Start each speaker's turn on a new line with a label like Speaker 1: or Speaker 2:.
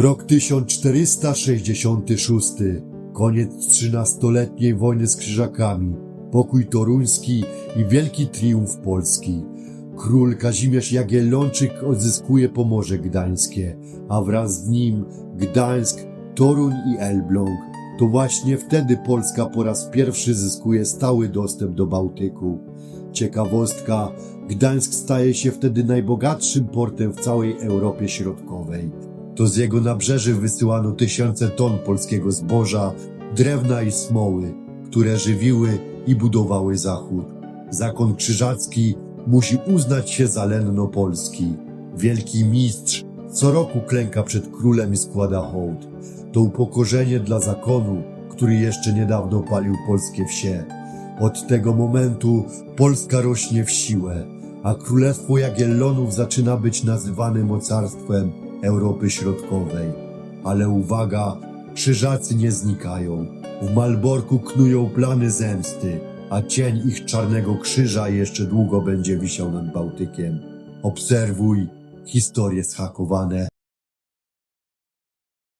Speaker 1: Rok 1466. Koniec trzynastoletniej wojny z Krzyżakami. Pokój toruński i wielki triumf Polski. Król Kazimierz Jagiellończyk odzyskuje Pomorze Gdańskie, a wraz z nim Gdańsk, Toruń i Elbląg. To właśnie wtedy Polska po raz pierwszy zyskuje stały dostęp do Bałtyku. Ciekawostka, Gdańsk staje się wtedy najbogatszym portem w całej Europie Środkowej. To z jego nabrzeży wysyłano tysiące ton polskiego zboża, drewna i smoły, które żywiły i budowały Zachód. Zakon krzyżacki musi uznać się za lenno Polski. Wielki mistrz co roku klęka przed królem i składa hołd. To upokorzenie dla zakonu, który jeszcze niedawno palił polskie wsie. Od tego momentu Polska rośnie w siłę, a Królestwo Jagiellonów zaczyna być nazywane mocarstwem Europy Środkowej. Ale uwaga, krzyżacy nie znikają. W Malborku knują plany zemsty, a cień ich czarnego krzyża jeszcze długo będzie wisiał nad Bałtykiem. Obserwuj historie schakowane